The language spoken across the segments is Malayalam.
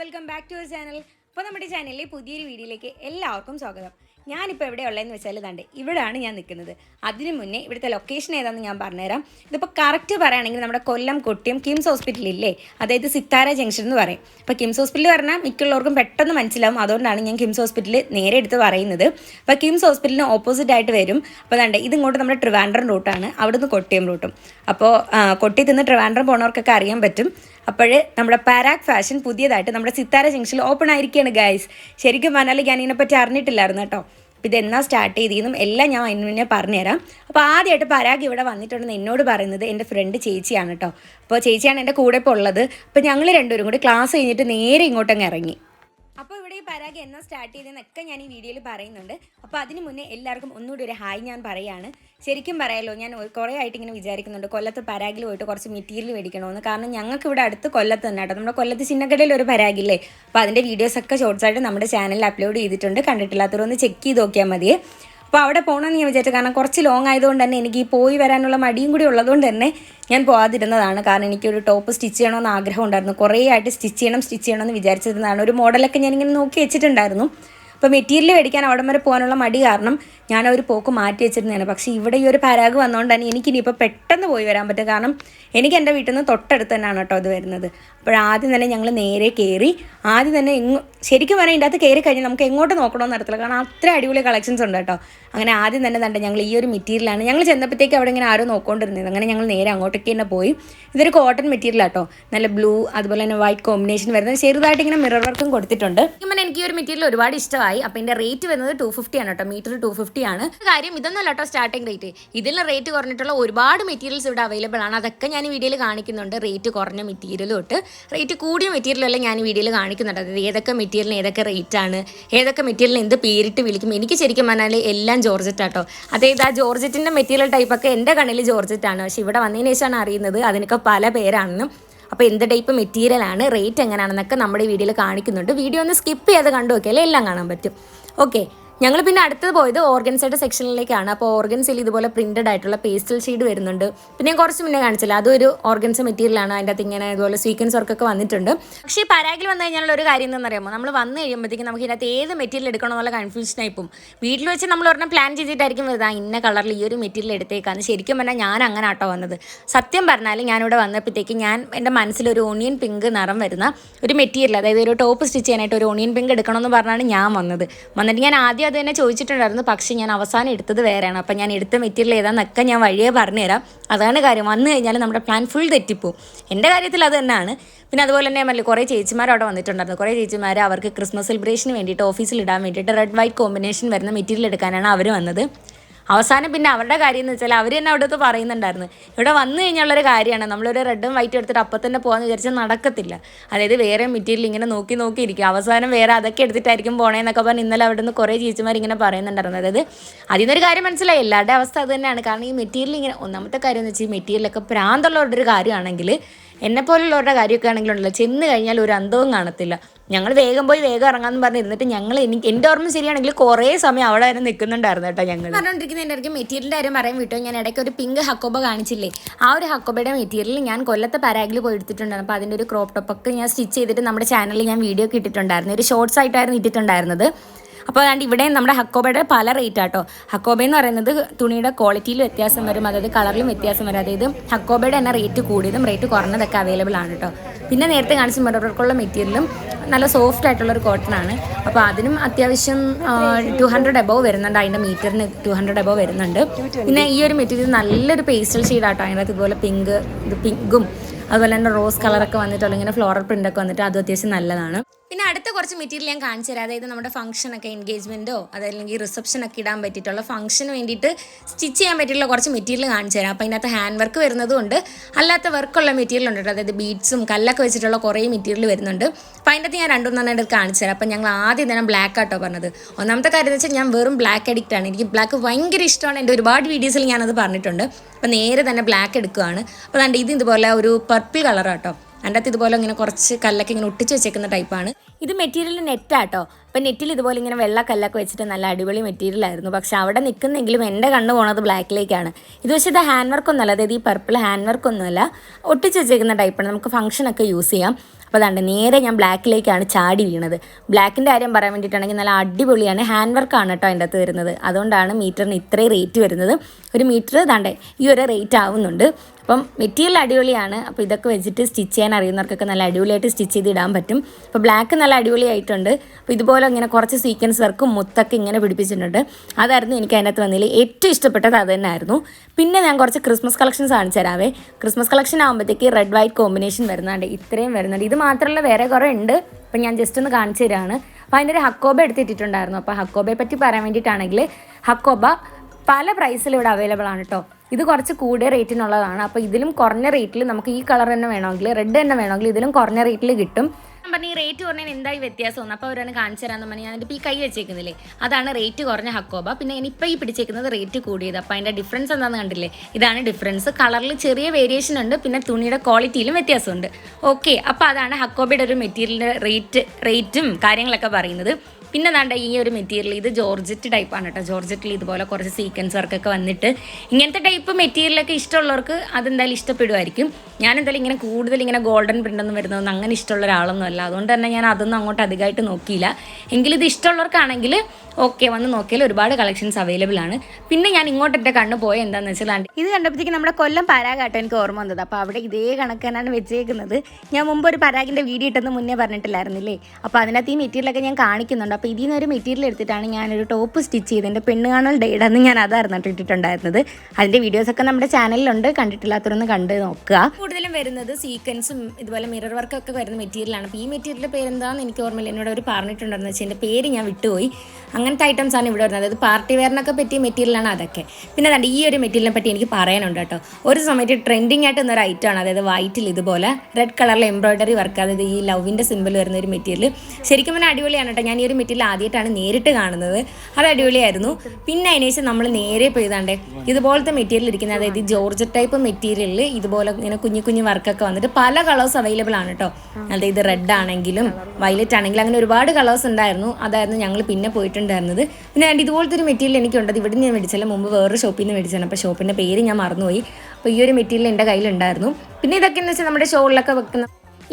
Welcome back to our channel അപ്പോൾ നമ്മുടെ ചാനലിലെ പുതിയൊരു വീഡിയോയിലേക്ക് എല്ലാവർക്കും സ്വാഗതം. ഞാനിപ്പോൾ എവിടെ ഉള്ളതെന്ന് വെച്ചാൽ ഇതാണ്ട് ഇവിടെയാണ് ഞാൻ നിൽക്കുന്നത്. അതിനു മുന്നേ ഇവിടുത്തെ ലൊക്കേഷൻ ഏതാണെന്ന് ഞാൻ പറഞ്ഞുതരാം. ഇതിപ്പോൾ കറക്റ്റ് പറയുകയാണെങ്കിൽ നമ്മുടെ കൊല്ലം കൊട്ടിയം കിംസ് ഹോസ്പിറ്റലില്ലേ അതായത് സിത്താര ജംഗ്ഷൻ എന്ന് പറയും. അപ്പോൾ കിംസ് ഹോസ്പിറ്റൽ പറഞ്ഞാൽ മിക്കുള്ളവർക്കും പെട്ടെന്ന് മനസ്സിലാവും. അതുകൊണ്ടാണ് ഞാൻ കിംസ് ഹോസ്പിറ്റലിൽ നേരെ എടുത്ത് പറയുന്നത്. അപ്പോൾ കിംസ് ഹോസ്പിറ്റലിന് ഓപ്പോസിറ്റ് ആയിട്ട് വരും. അപ്പോൾ ദാണ്ട് ഇതിങ്ങോട്ട് നമ്മുടെ ട്രിവാൻഡ്രം റൂട്ടാണ് അവിടുന്ന് കൊട്ടിയം റൂട്ടും അപ്പോൾ കൊട്ടിയത്തിന്ന് ട്രിവാൻഡ്രം പോണവർക്കൊക്കെ അറിയാൻ പറ്റും. അപ്പോൾ നമ്മുടെ പാരാക് ഫാഷൻ പുതിയതായിട്ട് നമ്മുടെ സിത്താര ജംഗ്ഷനിൽ ഓപ്പൺ ആയിരിക്കുകയാണ് ഗൈസ് ശരിക്കും പറഞ്ഞാൽ ഞാൻ ഇതിനെപ്പറ്റി അറിഞ്ഞിട്ടില്ലായിരുന്നു കേട്ടോ. അപ്പോൾ ഇതെന്നാ സ്റ്റാർട്ട് ചെയ്തതെന്നും എല്ലാം ഞാൻ അതിന് മുന്നേ പറഞ്ഞുതരാം. അപ്പോൾ ആദ്യമായിട്ട് പരാഗ് ഇവിടെ വന്നിട്ടുണ്ടെന്ന് എന്നോട് പറയുന്നത് എന്റെ ഫ്രണ്ട് ചേച്ചിയാണ് കേട്ടോ. അപ്പോൾ ചേച്ചിയാണ് എന്റെ കൂടെ ഇപ്പോൾ ഉള്ളത്. അപ്പോൾ ഞങ്ങൾ രണ്ടുപേരും കൂടി ക്ലാസ് കഴിഞ്ഞിട്ട് നേരെ ഇങ്ങോട്ടങ്ങ് ഇറങ്ങി. പരാഗ് എന്നാ സ്റ്റാർട്ട് ചെയ്തതെന്നൊക്കെ ഞാൻ ഈ വീഡിയോയിൽ പറയുന്നുണ്ട്. അപ്പോൾ അതിന് മുന്നേ എല്ലാവർക്കും ഒന്നുകൂടി ഒരു ഹായ് ഞാൻ പറയാണ്. ശരിക്കും പറയാലോ ഞാൻ കുറേ ആയിട്ട് ഇങ്ങനെ വിചാരിക്കുന്നുണ്ട് കൊല്ലത്ത് പരാഗിൽ പോയിട്ട് കുറച്ച് മെറ്റീരിയൽ മേടിക്കണമെന്ന് കാരണം ഞങ്ങൾക്ക് ഇവിടെ അടുത്ത് കൊല്ലത്ത് തന്നെ കേട്ടോ. നമ്മുടെ കൊല്ലത്ത് ചിന്നക്കടയിൽ ഒരു പരാഗില്ലേ? അപ്പോൾ അതിന്റെ വീഡിയോസൊക്കെ ഷോർട്സ് ആയിട്ട് നമ്മുടെ ചാനലിൽ അപ്ലോഡ് ചെയ്തിട്ടുണ്ട്. കണ്ടിട്ടില്ലാത്തവരൊന്ന് ചെക്ക് ചെയ്ത് നോക്കിയാൽ മതിയേ. അപ്പോൾ അവിടെ പോകണമെന്ന് ഞാൻ വിചാരിച്ചു. കാരണം കുറച്ച് ലോങ് ആയതുകൊണ്ട് തന്നെ എനിക്ക് പോയി വരാനുള്ള മടിയും കൂടി ഉള്ളതുകൊണ്ട് തന്നെ ഞാൻ പോകാതിരുന്നതാണ് കാരണം എനിക്കൊരു ടോപ്പ് സ്റ്റിച്ച് ചെയ്യണമെന്ന് ആഗ്രഹം ഉണ്ടായിരുന്നു. കുറേ ആയിട്ട് സ്റ്റിച്ച് ചെയ്യണം സ്റ്റിച്ച് ചെയ്യണം എന്ന് വിചാരിച്ചിരുന്നതാണ്. ഒരു മോഡലൊക്കെ ഞാനിങ്ങനെ നോക്കി വെച്ചിട്ടുണ്ടായിരുന്നു. അപ്പോൾ മെറ്റീരിയൽ മേടിക്കാൻ അവിടം വരെ പോകാനുള്ള മടി കാരണം ഞാൻ ഒരു പോക്ക് മാറ്റി വെച്ചിരുന്നതാണ്. പക്ഷേ ഇവിടെ ഈ ഒരു പരാഗ് വന്നതുകൊണ്ട് തന്നെ എനിക്കിനിയിപ്പോൾ പെട്ടെന്ന് പോയി വരാൻ പറ്റും. കാരണം എനിക്ക് എന്റെ വീട്ടിൽ നിന്ന് തൊട്ടടുത്ത് തന്നെയാണ് കേട്ടോ അത് വരുന്നത്. അപ്പോഴാദ്യം തന്നെ ഞങ്ങൾ നേരെ കയറി ആദ്യം തന്നെ എങ്ങോ ശരിക്കും പറഞ്ഞാൽ ഇതിന്റെ അകത്ത് കയറി കഴിഞ്ഞാൽ നമുക്ക് എങ്ങോട്ട് നോക്കണമെന്ന് അറിയത്തില്ല. കാരണം അത്ര അടിപൊളി കളക്ഷൻസ് ഉണ്ട് കേട്ടോ. അങ്ങനെ ആദ്യം തന്നെ തന്നെ ഞങ്ങൾ ഈ ഒരു മെറ്റീരിയലാണ് ഞങ്ങൾ ചെന്നപ്പോഴത്തേക്ക് അവിടെ ഇങ്ങനെ ആരോ നോക്കൊണ്ടിരുന്നത്. അങ്ങനെ ഞങ്ങൾ നേരെ അങ്ങോട്ടേക്ക് തന്നെ പോയി. ഇതൊരു കോട്ടൺ മെറ്റീരിയൽ ആട്ടോ. നല്ല ബ്ലൂ അതുപോലെ തന്നെ വൈറ്റ് കോമ്പിനേഷൻ വരുന്നത്. ചെറുതായിട്ട് ഇങ്ങനെ മിറർ വർക്കും കൊടുത്തിട്ടുണ്ട്. ഇങ്ങനെ എനിക്ക് ഈ ഒരു മെറ്റീരിയൽ ഒരുപാട് ഇഷ്ടമായി അപ്പോൾ ഇതിന്റെ റേറ്റ് വരുന്നത് ടു ഫിഫ്റ്റി ആണ് കേട്ടോ. മീറ്റർ ടു ഫിഫ്റ്റി ആണ്. കാര്യം ഇതൊന്നും അല്ല കേട്ടോ സ്റ്റാർട്ടിംഗ് റേറ്റ് ഇതിൽ റേറ്റ് കുറഞ്ഞിട്ടുള്ള ഒരുപാട് മെറ്റീരിയൽസ് ഇവിടെ അവൈലബിൾ ആണ്. അതൊക്കെ ഞാൻ ഈ വീഡിയോയിൽ കാണിക്കുന്നുണ്ട്. റേറ്റ് കുറഞ്ഞ മെറ്റീരിയൽ തൊട്ട്. റേറ്റ് കൂടിയ മെറ്റീരിയലെല്ലാം ഞാൻ ഈ വീഡിയോയിൽ കാണിക്കുന്നുണ്ട്. അതായത് ഏതൊക്കെ മെറ്റീരിയലിന് ഏതൊക്കെ റേറ്റ് ആണ്. ഏതൊക്കെ മെറ്റീരിയലിന് എന്ത് പേരിട്ട് വിളിക്കും. എനിക്ക് ശരിക്കും പറഞ്ഞാൽ എല്ലാം ജോർജറ്റ് ആട്ടോ അതായത് ആ ജോർജറ്റിന്റെ മെറ്റീരിയൽ ടൈപ്പൊക്കെ എന്റെ കണ്ണിൽ ജോർജറ്റ് ആണ് പക്ഷെ ഇവിടെ വന്നതിന് ശേഷമാണ് അറിയുന്നത്. അതിനൊക്കെ പല പേരാണെന്നും. അപ്പോൾ എന്ത് ടൈപ്പ് മെറ്റീരിയൽ ആണ് റേറ്റ് എങ്ങനെയാണെന്നൊക്കെ നമ്മുടെ വീഡിയോയിൽ കാണിക്കുന്നുണ്ട്. വീഡിയോ ഒന്ന് സ്കിപ്പ് ചെയ്ത് കണ്ടു നോക്കിയാലേ എല്ലാം കാണാൻ പറ്റും. ഓക്കെ ഞങ്ങൾ പിന്നെ അടുത്തത് പോയത് ഓർഗൻസയുടെ സെക്ഷനിലേക്കാണ്. അപ്പോൾ ഓർഗൻസിൽ ഇതുപോലെ പ്രിന്റഡ് ആയിട്ടുള്ള പേസ്റ്റൽ ഷെയ്ഡ് വരുന്നുണ്ട്. പിന്നെ ഞാൻ കുറച്ച് മുന്നേ കാണിച്ചില്ല. അതൊരു ഓർഗൻസ് മെറ്റീരിയലാണ് അതിന്റെ അകത്ത് ഇങ്ങനെ ഇതുപോലെ സ്വീക്വൻസ് വർക്കൊക്കെ വന്നിട്ടുണ്ട്. പക്ഷേ ഈ പരാഗിൽ വന്നു കഴിഞ്ഞാൽ ഒരു കാര്യം എന്താണെന്ന് അറിയാമോ? നമ്മൾ വന്നു കഴിയുമ്പോഴത്തേക്കും നമുക്ക് ഇതിനകത്ത് ഏത് മെറ്റീരിയൽ എടുക്കണം എന്നുള്ള കൺഫ്യൂഷൻ ആയിപ്പോൾ വീട്ടിൽ വെച്ച് നമ്മൾ ഒരെണ്ണം പ്ലാൻ ചെയ്തിട്ടായിരിക്കും വരുന്നത്. ഇന്ന കളറിൽ ഈ ഒരു മെറ്റീരിയൽ എടുത്തേക്കാന്ന്. ശരിക്കും പറഞ്ഞാൽ ഞാൻ അങ്ങനെ ആട്ടോ വന്നത്. സത്യം പറഞ്ഞാൽ ഞാനിവിടെ വന്നപ്പോഴത്തേക്ക് ഞാൻ എന്റെ മനസ്സിൽ ഒരു ഓണിയൻ പിങ്ക് നിറം വരുന്ന ഒരു മെറ്റീരിയൽ അതായത് ഒരു ടോപ്പ് സ്റ്റിച്ച് ചെയ്യാനായിട്ട് ഒരു ഓണിയൻ പിങ്ക് എടുക്കണമെന്ന് പറഞ്ഞാണ് ഞാൻ വന്നത്. വന്നിട്ട് ഞാൻ ആദ്യം അത് തന്നെ ചോദിച്ചിട്ടുണ്ടായിരുന്നു. പക്ഷേ ഞാൻ അവസാനം എടുത്തത് വേറെയാണ്. അപ്പം ഞാൻ എടുത്ത മെറ്റീരിയൽ ഏതാണെന്നൊക്കെ ഞാൻ വഴിയേ പറഞ്ഞുതരാം. അതാണ് കാര്യം. വന്നു കഴിഞ്ഞാൽ നമ്മുടെ പ്ലാൻ ഫുൾ തെറ്റിപ്പോവും. എന്റെ കാര്യത്തിൽ അത് തന്നെയാണ്. പിന്നെ അതുപോലെ തന്നെ മല്ലി കുറേ ചേച്ചിമാർ അവിടെ വന്നിട്ടുണ്ടായിരുന്നു. കുറേ ചേച്ചിമാർ അവർക്ക് ക്രിസ്മസ് സെലിബ്രേഷന് വേണ്ടിയിട്ട് ഓഫീസിൽ ഇടാൻ വേണ്ടിയിട്ട് റെഡ് വൈറ്റ് കോമ്പിനേഷൻ വരുന്ന മെറ്റീരിയൽ എടുക്കാനാണ് അവർ വന്നത്. അവസാനം പിന്നെ അവരുടെ കാര്യം എന്ന് വെച്ചാൽ അവർ തന്നെ അവിടുത്തെ പറയുന്നുണ്ടായിരുന്നു. ഇവിടെ വന്നു കഴിഞ്ഞുള്ളൊരു കാര്യമാണ്. നമ്മളൊരു റെഡും വൈറ്റ് എടുത്തിട്ട് അപ്പം തന്നെ പോകാമെന്ന് വിചാരിച്ചാൽ നടക്കത്തില്ല. അതായത് വേറെ മെറ്റീരിയൽ ഇങ്ങനെ നോക്കി നോക്കി ഇരിക്കും. അവസാനം വേറെ അതൊക്കെ എടുത്തിട്ടായിരിക്കും പോണേന്നൊക്കെ പറഞ്ഞ് ഇന്നലെ അവിടെ നിന്ന് കുറേ ചേച്ചിമാർ ഇങ്ങനെ പറയുന്നുണ്ടായിരുന്നു അതായത് അതിൽ നിന്നൊരു കാര്യം മനസ്സിലായി. എല്ലാവരുടെ അവസ്ഥ അത് തന്നെയാണ്. കാരണം ഈ മെറ്റീരിയൽ ഇങ്ങനെ ഒന്നാമത്തെ കാര്യം എന്ന് വെച്ചാൽ ഈ മെറ്റീരിയലൊക്കെ പ്രാന്തുള്ളവരുടെ ഒരു കാര്യമാണെങ്കിൽ എന്നെ പോലുള്ളവരുടെ കാര്യമൊക്കെ ആണെങ്കിലുണ്ടല്ലോ ചെന്ന് കഴിഞ്ഞാൽ ഒരു അന്തവും കാണത്തില്ല. ഞങ്ങൾ വേഗം പോയി വേഗം ഇറങ്ങാമെന്ന് പറഞ്ഞിരുന്നിട്ട് ഞങ്ങൾ എനിക്ക് എന്റെ ഓർമ്മ ശരിയാണെങ്കിൽ കുറേ സമയം അവിടെ വരെ നിൽക്കുന്നുണ്ടായിരുന്നു കേട്ടോ ഞങ്ങൾ. പറഞ്ഞുകൊണ്ടിരിക്കുന്നതിന്റെ ഇടയ്ക്ക് മെറ്റീരിയലിന്റെ കാര്യം പറയാൻ വിട്ടു. ഞാൻ ഇടയ്ക്ക് ഒരു പിങ്ക് ഹക്കോബ കാണിച്ചില്ലേ? ആ ഒരു ഹക്കോബയുടെ മെറ്റീരിയൽ ഞാൻ കൊല്ലത്തെ പരാഗിൽ പോയി എടുത്തിട്ടുണ്ടായിരുന്നു. അപ്പോൾ അതിന്റെ ഒരു ക്രോപ്പ് ടോപ്പൊക്കെ ഞാൻ സ്റ്റിച്ച് ചെയ്തിട്ട് നമ്മുടെ ചാനലിൽ ഞാൻ വീഡിയോ ഒക്കെ ഇട്ടിട്ടുണ്ടായിരുന്നു. ഒരു ഷോർട്സ് ആയിട്ടായിരുന്നു ഇട്ടിട്ടുണ്ടായിരുന്നത്. അപ്പോൾ അതുകൊണ്ട് ഇവിടെ നമ്മുടെ ഹക്കോബയുടെ പല റേറ്റ് ആട്ടോ ഹക്കോബ എന്ന് പറയുന്നത് തുണിയുടെ ക്വാളിറ്റിയിലും വ്യത്യാസം വരും അതായത് കളറിലും വ്യത്യാസം വരും. അതായത് ഹക്കോബയുടെ തന്നെ റേറ്റ് കൂടിയതും റേറ്റ് കുറഞ്ഞതൊക്കെ അവൈലബിൾ ആണ് കേട്ടോ പിന്നെ നേരത്തെ കാണിച്ച മിറവർക്കുള്ള മെറ്റീരിയലും നല്ല സോഫ്റ്റ് ആയിട്ടുള്ള ഒരു കോട്ടൺ ആണ്. അപ്പോൾ അതിനും അത്യാവശ്യം ടു ഹൺഡ്രഡ് എബോവ് വരുന്നുണ്ട്. അതിന്റെ മീറ്ററിന് ടു ഹൺഡ്രഡ് എബോവ് വരുന്നുണ്ട്. പിന്നെ ഈ ഒരു മെറ്റീരിയൽ നല്ലൊരു പേസ്റ്റൽ ഷെയ്ഡാട്ടോ അതിനകത്ത് ഇതുപോലെ പിങ്ക് ഇത് പിങ്കും അതുപോലെ തന്നെ റോസ് കളറൊക്കെ വന്നിട്ടുള്ള ഇങ്ങനെ ഫ്ലോറൽ പ്രിന്റൊക്കെ വന്നിട്ട് അത് അത്യാവശ്യം നല്ലതാണ്. പിന്നെ അടുത്ത കുറച്ച് മെറ്റീരിയൽ ഞാൻ കാണിച്ചു തരാം. അതായത് നമ്മുടെ ഫംഗ്ഷനൊക്കെ എൻഗേജ്മെന്റോ അതല്ലെങ്കിൽ റിസപ്ഷൻ ഒക്കെ ഇടാൻ പറ്റിയിട്ടുള്ള ഫംഗ്ഷന് വേണ്ടിയിട്ട് സ്റ്റിച്ച് ചെയ്യാൻ പറ്റിയിട്ടുള്ള കുറച്ച് മെറ്റീരിയൽ കാണിച്ചു തരാം. അപ്പോൾ അതിനകത്ത് ഹാൻഡ് വർക്ക് വരുന്നതുകൊണ്ട് അല്ലാത്ത വർക്കുള്ള മെറ്റീരിയൽ ഉണ്ട് അതായത് ബീഡ്സും കല്ലൊക്കെ വെച്ചിട്ടുള്ള കുറേ മെറ്റീരിയൽ വരുന്നുണ്ട്. അപ്പോൾ അതിനകത്ത് ഞാൻ രണ്ടുമൂന്നെണ്ണം എടുത്ത് കാണിച്ചു തരാം. അപ്പോൾ ഞങ്ങൾ ആദ്യം തന്നെ ബ്ലാക്ക് ആട്ടോ പറഞ്ഞത്. ഒന്നാമത്തെ കാര്യം എന്ന് വെച്ചാൽ ഞാൻ വെറും ബ്ലാക്ക് അഡിക്റ്റ് ആണ്. എനിക്ക് ബ്ലാക്ക് ഭയങ്കര ഇഷ്ടമാണ്. എന്റെ ഒരുപാട് വീഡിയോസിൽ ഞാനത് പറഞ്ഞിട്ടുണ്ട്. അപ്പോൾ നേരെ തന്നെ ബ്ലാക്ക് എടുക്കുകയാണ് അപ്പോൾ അതുകൊണ്ട് ഇത് ഇതുപോലെ ഒരു പർപ്പിൾ കളറാട്ടോ അതിന്റെ അകത്ത് ഇതുപോലെ ഇങ്ങനെ കുറച്ച് കല്ലൊക്കെ ഇങ്ങനെ ഒട്ടിച്ച് വെച്ചേക്കുന്ന ടൈപ്പാണ് ഇത് മെറ്റീരിയൽ നെറ്റാട്ടോ അപ്പം നെറ്റിൽ ഇതുപോലെ ഇങ്ങനെ വെള്ള കല്ലൊക്കെ വെച്ചിട്ട് നല്ല അടിപൊളി മെറ്റീരിയൽ ആയിരുന്നു. പക്ഷെ അവിടെ നിൽക്കുന്നെങ്കിലും എന്റെ കണ്ണ് പോണത് ബ്ലാക്കിലേക്കാണ് ഇത് പക്ഷേ ഇത് ഹാൻഡ് വർക്കൊന്നുമല്ല അതായത് ഈ പർപ്പിൾ ഹാൻഡ് വർക്കൊന്നുമല്ല ഒട്ടിച്ച് വെച്ചേക്കുന്ന ടൈപ്പാണ് നമുക്ക് ഫംഗ്ഷനൊക്കെ യൂസ് ചെയ്യാം. അപ്പോൾ അതാണ്ട് നേരെ ഞാൻ ബ്ലാക്കിലേക്കാണ് ചാടി വീണത്. ബ്ലാക്കിന്റെ കാര്യം പറയാൻ വേണ്ടിയിട്ടാണെങ്കിൽ നല്ല അടിപൊളിയാണ്. ഹാൻഡ് വർക്കാണ് കേട്ടോ അതിന്റെ അകത്ത് വരുന്നത്. അതുകൊണ്ടാണ് മീറ്ററിന് ഇത്രയും റേറ്റ് വരുന്നത്. ഒരു മീറ്റർ താണ്ടേ ഈ ഒരു റേറ്റ് ആവുന്നുണ്ട്. അപ്പം മെറ്റീരിയൽ അടിപൊളിയാണ്. അപ്പോൾ ഇതൊക്കെ വെച്ചിട്ട് സ്റ്റിച്ച് ചെയ്യാൻ അറിയുന്നവർക്കൊക്കെ നല്ല അടിപൊളിയായിട്ട് സ്റ്റിച്ച് ചെയ്ത് ഇടാൻ പറ്റും. അപ്പോൾ ബ്ലാക്ക് നല്ല അടിപൊളിയായിട്ടുണ്ട് അപ്പോൾ ഇതുപോലെ ഇങ്ങനെ കുറച്ച് സീക്വൻസ് വർക്കും മുത്തൊക്കെ ഇങ്ങനെ പിടിപ്പിച്ചിട്ടുണ്ട്. അതായിരുന്നു എനിക്ക് അതിനകത്ത് വന്നതിൽ ഏറ്റവും ഇഷ്ടപ്പെട്ടത് അത് തന്നെയായിരുന്നു. പിന്നെ ഞാൻ കുറച്ച് ക്രിസ്മസ് കളക്ഷൻസ് കാണിച്ചു തരാവേ. ക്രിസ്മസ് കളക്ഷൻ ആകുമ്പോഴത്തേക്ക് റെഡ് വൈറ്റ് കോമ്പിനേഷൻ വരുന്നുണ്ട്. ഇത്രയും വരുന്നുണ്ട്. ഇത് മാത്രമല്ല വേറെ കുറേ ഉണ്ട്. അപ്പം ഞാൻ ജസ്റ്റ് ഒന്ന് കാണിച്ചു തരാണ്. അപ്പോൾ അതിന്റെ ഒരു ഹക്കോബ എടുത്തിട്ടുണ്ടായിരുന്നു അപ്പോൾ ഹക്കോബയെ പറ്റി പറയാൻ വേണ്ടിയിട്ടാണെങ്കിൽ ഹക്കോബ പല പ്രൈസിൽ ഇവിടെ അവൈലബിൾ ആണ് കേട്ടോ. ഇത് കുറച്ച് കൂടിയ റേറ്റിനുള്ളതാണ്. അപ്പോൾ ഇതിലും കുറഞ്ഞ റേറ്റിൽ നമുക്ക് ഈ കളർ തന്നെ വേണമെങ്കിൽ റെഡ് തന്നെ വേണമെങ്കിൽ ഇതിലും കുറഞ്ഞ റേറ്റിൽ കിട്ടും. ഞാൻ പറഞ്ഞ ഈ റേറ്റ് കുറഞ്ഞതിന് എന്തായി വ്യത്യാസം? ഒന്നും അപ്പോൾ അവരാണ് കാണിച്ചു തരാമെന്ന് പറഞ്ഞാൽ ഞാനിപ്പോൾ ഈ കൈ വെച്ചേക്കുന്നില്ലേ? അതാണ് റേറ്റ് കുറഞ്ഞ ഹക്കോബ. പിന്നെ ഇനിയിപ്പോൾ ഈ പിടിച്ചേക്കുന്നത് റേറ്റ് കൂടിയത്. അപ്പോൾ അതിന്റെ ഡിഫറൻസ് എന്താണെന്ന് കണ്ടില്ലേ? ഇതാണ് ഡിഫറൻസ് കളറിൽ ചെറിയ വേരിയേഷൻ ഉണ്ട്. പിന്നെ തുണിയുടെ ക്വാളിറ്റിയിലും വ്യത്യാസമുണ്ട്. ഓക്കെ അപ്പോൾ അതാണ് ഹക്കോബയുടെ ഒരു മെറ്റീരിയലിന്റെ റേറ്റ് റേറ്റും കാര്യങ്ങളൊക്കെ പറയുന്നത്. പിന്നെ ദാണ്ട ഈ ഒരു മെറ്റീരിയൽ ഇത് ജോർജറ്റ് ടൈപ്പാണ് കേട്ടോ ജോർജറ്റിൽ ഇതുപോലെ കുറച്ച് സീക്വൻസ് വർക്കൊക്കെ വന്നിട്ട് ഇങ്ങനത്തെ ടൈപ്പ് മെറ്റീരിയലൊക്കെ ഇഷ്ടമുള്ളവർക്ക് അതെന്തായാലും ഇഷ്ടപ്പെടുമായിരിക്കും ഞാൻ എന്തായാലും ഇങ്ങനെ കൂടുതൽ ഇങ്ങനെ ഗോൾഡൻ പ്രിന്റ് ഒന്നും വരുന്നതൊന്നും അങ്ങനെ ഇഷ്ടമുള്ള ഒരാളൊന്നും അല്ല. അതുകൊണ്ട് തന്നെ ഞാൻ അതൊന്നും അങ്ങോട്ട് അധികമായിട്ട് നോക്കിയില്ല. എങ്കിലും ഇത് ഇഷ്ടമുള്ളവർക്കാണെങ്കിൽ ഓക്കെ വന്ന് നോക്കിയാൽ ഒരുപാട് കളക്ഷൻസ് അവൈലബിൾ ആണ്. പിന്നെ ഞാൻ ഇങ്ങോട്ടെ കണ്ണ് പോയ എന്താണെന്ന് വെച്ചാൽ ഇത് കണ്ടപ്പോഴത്തേക്ക് നമ്മുടെ കൊല്ലം പരാഗാട്ടോ എനിക്ക് ഓർമ്മ വന്നത്. അപ്പോൾ അവിടെ ഇതേ കണക്ക് തന്നെയാണ് വെച്ചേക്കുന്നത്. ഞാൻ മുമ്പ് ഒരു പരാഗിന്റെ വീഡിയോ ഇട്ടെന്ന് മുന്നേ പറഞ്ഞിട്ടില്ലായിരുന്നില്ലേ? അപ്പോൾ അതിനകത്ത് ഈ മെറ്റീരിയലൊക്കെ ഞാൻ കാണിക്കുന്നുണ്ട്. അപ്പോൾ ഇതിൽ നിന്നൊരു മെറ്റീരിയൽ എടുത്തിട്ടാണ് ഞാനൊരു ടോപ്പ് സ്റ്റിച്ച് ചെയ്ത് എന്റെ പെണ്ണുകാണൽ ഡേഡ് എന്ന് ഞാൻ അതായിരുന്നു ഇട്ടിട്ടുണ്ടായിരുന്നത്. അതിന്റെ വീഡിയോസൊക്കെ നമ്മുടെ ചാനലിലുണ്ട്. കണ്ടിട്ടില്ലാത്തവരൊന്ന് കണ്ട് നോക്കുക. കൂടുതലും വരുന്നത് സീക്വൻസും ഇതുപോലെ മിറർ വർക്കൊക്കെ വരുന്ന മെറ്റീരിയലാണ് അപ്പോൾ ഈ മെറ്റീരിയലിന്റെ പേരെന്താണെന്ന് എനിക്ക് ഓർമ്മയില്ല. എന്നോട് അവർ പറഞ്ഞിട്ടുണ്ടെന്ന് വെച്ചാൽ എന്റെ പേര് ഞാൻ വിട്ടുപോയി. അങ്ങനത്തെ ആണ് ഇവിടെ വരുന്നത്. അതായത് പാർട്ടി വെയറിനൊക്കെ പറ്റിയ മെറ്റീരിയലാണ് അതൊക്കെ. പിന്നെ അതാണ്ട് ഈ ഒരു മെറ്റീരിയലിനെ പറ്റി എനിക്ക് പറയാനുണ്ട് കേട്ടോ. ഒരു സമയത്ത് ട്രെൻഡിങ് ആയിട്ട് നിന്നൊരു ഐറ്റമാണ് അതായത് വൈറ്റിൽ ഇതുപോലെ റെഡ് കളറിൽ എംബ്രോയിഡറി വർക്ക് അതായത് ഈ ലവിന്റെ സിമ്പിൾ വരുന്ന ഒരു മെറ്റീരിയൽ ശരിക്കും പറഞ്ഞാൽ അടിപൊളിയാണ് കേട്ടോ. ഞാൻ ഈ ഒരു മെറ്റീരിയൽ ആദ്യമായിട്ടാണ് നേരിട്ട് കാണുന്നത്. അത് അടിപൊളിയായിരുന്നു. പിന്നെ അതിന് ശേഷം നമ്മൾ നേരെ പോയതാണ്ട്. ഇതുപോലത്തെ മെറ്റീരിയൽ ഇരിക്കുന്ന അതായത് ജോർജ് ടൈപ്പ് മെറ്റീരിയലിൽ ഇതുപോലെ ഇങ്ങനെ കുഞ്ഞു കുഞ്ഞു വർക്കൊക്കെ വന്നിട്ട് പല കളേഴ്സ് അവൈലബിൾ ആണ് കേട്ടോ അതായത് റെഡ് ആണെങ്കിലും വയലറ്റ് ആണെങ്കിലും അങ്ങനെ ഒരുപാട് കളേഴ്സ് ഉണ്ടായിരുന്നു. അതായിരുന്നു ഞങ്ങൾ പിന്നെ പോയിട്ടുണ്ടായിരുന്നത്. പിന്നെ രണ്ട് ഇതുപോലത്തെ ഒരു മെറ്റീരിയൽ എനിക്ക് അത് ഇവിടെ ഞാൻ മേടിച്ചല്ല മുമ്പ് വേറൊരു ഷോപ്പിൽ നിന്ന് മേടിച്ചാണ് അപ്പോൾ ഷോപ്പിന്റെ പേര് ഞാൻ മറന്നുപോയി. അപ്പോൾ ഈ ഒരു മെറ്റീരിയൽ എന്റെ കയ്യിലുണ്ടായിരുന്നു. പിന്നെ ഇതൊക്കെ എന്ന് വെച്ചാൽ നമ്മുടെ ഷോളിലൊക്കെ വെക്കുന്ന